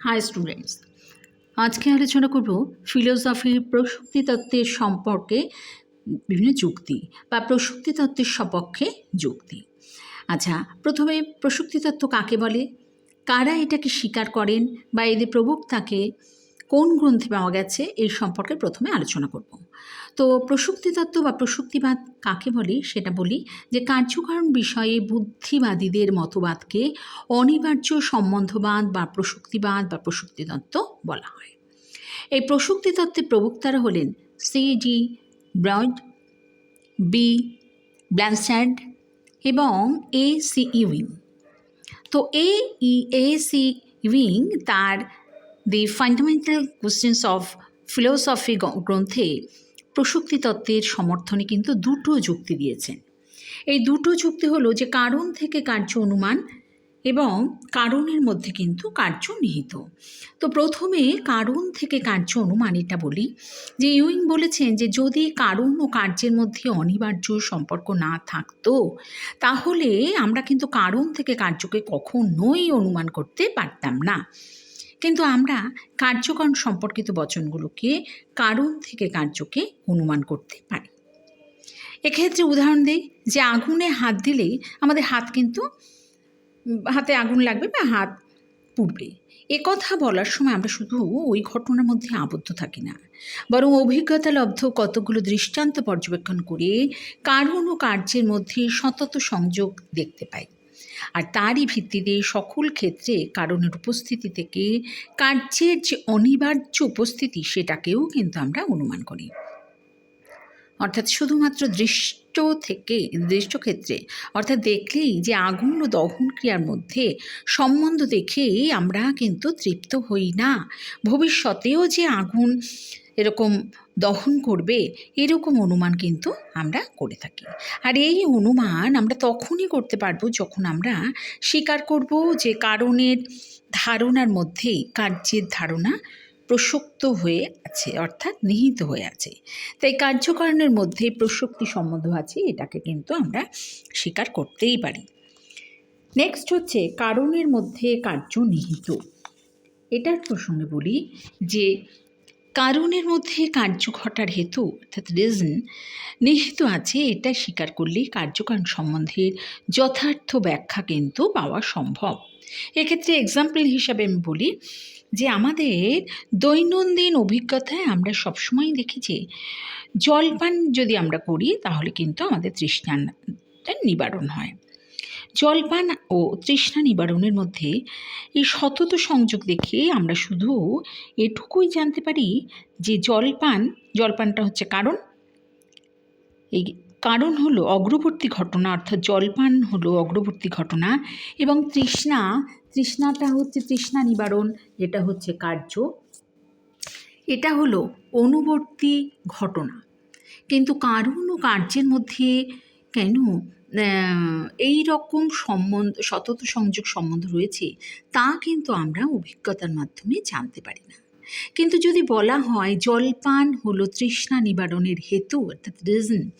High students আজকে আলোচনা করব ফিলোসফির প্রসক্তি তত্ত্বের সম্পর্কে বিভিন্ন যুক্তি বা প্রসক্তি তত্ত্বের সপক্ষে যুক্তি। আচ্ছা প্রথমে প্রসক্তি তত্ত্ব কাকে বলে? কারা এটাকে স্বীকার করেন বা এদের প্রবক্তাকে কোন গ্রন্থে পাওয়া গেছে এই সম্পর্কে প্রথমে আলোচনা করব। তো প্রসক্তি তত্ত্ব বা প্রসক্তিবাদ কাকে বলি সেটা বলি যে কার্যকারণ বিষয়ে বুদ্ধিবাদীদের মতবাদকে অনিবার্য সম্বন্ধবাদ বা প্রসক্তিবাদ বা প্রসক্তি তত্ত্ব বলা হয়। এই প্রসক্তি তত্ত্বের প্রবক্তারা হলেন C D Broad B Blanshard এবং এ সি ইউইং তো এ ই, এ সি ইউইং তার the fundamental questions of philosophy গ্রন্থে প্রসক্তি তত্ত্বের সমর্থনে কিন্তু দুটো যুক্তি দিয়েছেন। এই দুটো যুক্তি হলো যে কারণ থেকে কার্য অনুমান এবং কারণের মধ্যে কিন্তু কার্য নিহিত। তো প্রথমে কারণ থেকে কার্য অনুমান এটা বলি যে ইউইং বলেছেন যে যদি কারণ ও কার্যের মধ্যে অনিবার্য সম্পর্ক না থাকতো, তাহলে আমরা কিন্তু কারণ থেকে কার্যকে কখনোই অনুমান করতে পারতাম না। কিন্তু আমরা কার্যকরণ সম্পর্কিত বচনগুলোকে কারণ থেকে কার্যকে অনুমান করতে পারি। এক্ষেত্রে উদাহরণ দিই যে আগুনে হাত দিলেই আমাদের হাত কিন্তু, হাতে আগুন লাগবে বা হাত পুড়বে। কথা বলার সময় আমরা শুধু ওই ঘটনার মধ্যে আবদ্ধ থাকি না। বরং অভিজ্ঞতা লব্ধ কতগুলো দৃষ্টান্ত পর্যবেক্ষণ করে কারণ ও কার্যের মধ্যে সতত সংযোগ দেখতে পাই। আর তারই ভিত্তিতে সকল ক্ষেত্রে কারণের উপস্থিতি থেকে কার্যের যে অনিবার্য উপস্থিতি, সেটাকেও কিন্তু আমরা অনুমান করি। অর্থাৎ শুধুমাত্র দৃষ্ট থেকে, দৃষ্ট ক্ষেত্রে, অর্থাৎ দেখলেই যে আগুন ও দহন ক্রিয়ার মধ্যে সম্বন্ধ দেখেই আমরা কিন্তু তৃপ্ত হই না। ভবিষ্যতেও যে আগুন এরকম দহন করবে, এরকম অনুমান কিন্তু আমরা করে থাকি। আর এই অনুমান আমরা তখনই করতে পারব যখন আমরা স্বীকার করব যে কারণের ধারণার মধ্যেই কার্যের ধারণা প্রসক্ত হয়ে আছে, অর্থাৎ নিহিত হয়ে আছে। তাই কার্যকারণের মধ্যে প্রসক্তি সম্বন্ধ আছে, এটাকে কিন্তু আমরা স্বীকার করতেই পারি। নেক্সট হচ্ছে কারণের মধ্যে কার্য নিহিত। এটার প্রসঙ্গে বলি যে কারণের মধ্যে কার্য ঘটার হেতু, অর্থাৎ রিজন নিহিত আছে এটা স্বীকার করলেই কার্যকারণ সম্বন্ধের যথার্থ ব্যাখ্যা কিন্তু পাওয়া সম্ভব। এক্ষেত্রে এক্সাম্পল হিসাবে আমি বলি যে আমাদের দৈনন্দিন অভিজ্ঞতায় আমরা সবসময় দেখি যে জলপান যদি আমরা করি তাহলে কিন্তু আমাদের তৃষ্ণাটা নিবারণ হয়। জলপান ও তৃষ্ণা নিবারণের মধ্যে এই সতত সংযোগ দেখে আমরা শুধু এটুকুই জানতে পারি যে জলপান, জলপানটা হচ্ছে কারণ। এই কারণ হলো অগ্রবর্তী ঘটনা, অর্থাৎ জলপান হলো অগ্রবর্তী ঘটনা এবং তৃষ্ণা, তৃষ্ণাটা হচ্ছে তৃষ্ণা নিবারণ, যেটা হচ্ছে কার্য। এটা হলো অনুবর্তী ঘটনা। কিন্তু কারণ ও কার্যের মধ্যে কেন এই রকম সম্বন্ধ, সতত সংযোগ সম্বন্ধ রয়েছে, তা কিন্তু আমরা অভিজ্ঞতার মাধ্যমে জানতে পারি না। কিন্তু যদি বলা হয় জলপান হলো তৃষ্ণা নিবারণের হেতু, অর্থাৎ রিজন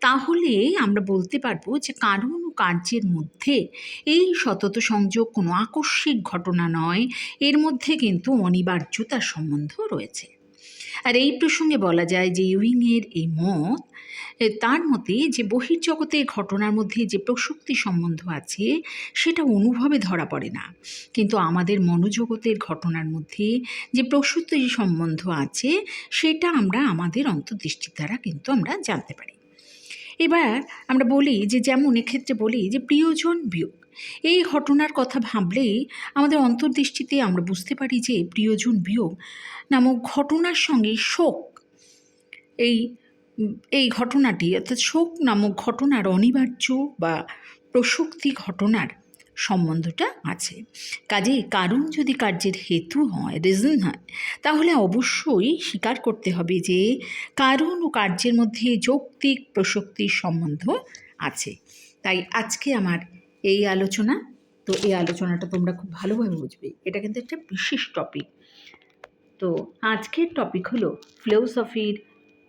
তাহলে আমরা বলতে পারব যে কারণ ও কার্যের মধ্যে এই সতত সংযোগ কোনো আকস্মিক ঘটনা নয়, এর মধ্যে কিন্তু অনিবার্যতার সম্বন্ধ রয়েছে। আর এই প্রসঙ্গে বলা যায় যে ইউইংয়ের এই মত তার মতে যে বহির্জগতের ঘটনার মধ্যে যে প্রসক্তি সম্বন্ধ আছে, সেটা অনুভবে ধরা পড়ে না। কিন্তু আমাদের মনোজগতের ঘটনার মধ্যে যে প্রসূতি সম্বন্ধ আছে, সেটা আমরা আমাদের অন্তর্দৃষ্টির দ্বারা কিন্তু আমরা জানতে পারি। এবার আমরা বলি যে যেমন এক্ষেত্রে বলি যে প্রিয়জন বিয়োগ। এই ঘটনার কথা ভাবলেই আমাদের অন্তর্দৃষ্টিতে আমরা বুঝতে পারি যে প্রিয়জন বিয়োগ নামক ঘটনার সঙ্গে শোক। এই এই ঘটনাটি অর্থাৎ শোক নামক ঘটনার অনিবার্য বা প্রসক্তি ঘটনার সম্বন্ধটা আছে। কাজে কারণ যদি কার্যের হেতু হয় রিজন হয়, তাহলে অবশ্যই স্বীকার করতে হবে যে কারণ ও কার্যের মধ্যে যৌক্তিক প্রসক্তির সম্বন্ধ আছে। তাই আজকে আমার এই আলোচনা, তো এই আলোচনাটা তোমরা খুব ভালোভাবে বুঝবে। এটা কিন্তু একটা বিশেষ টপিক তো আজকের টপিক হলো ফিলোসফির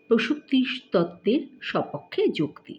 প্রসূক্তি তত্ত্বের সপক্ষে যুক্তি।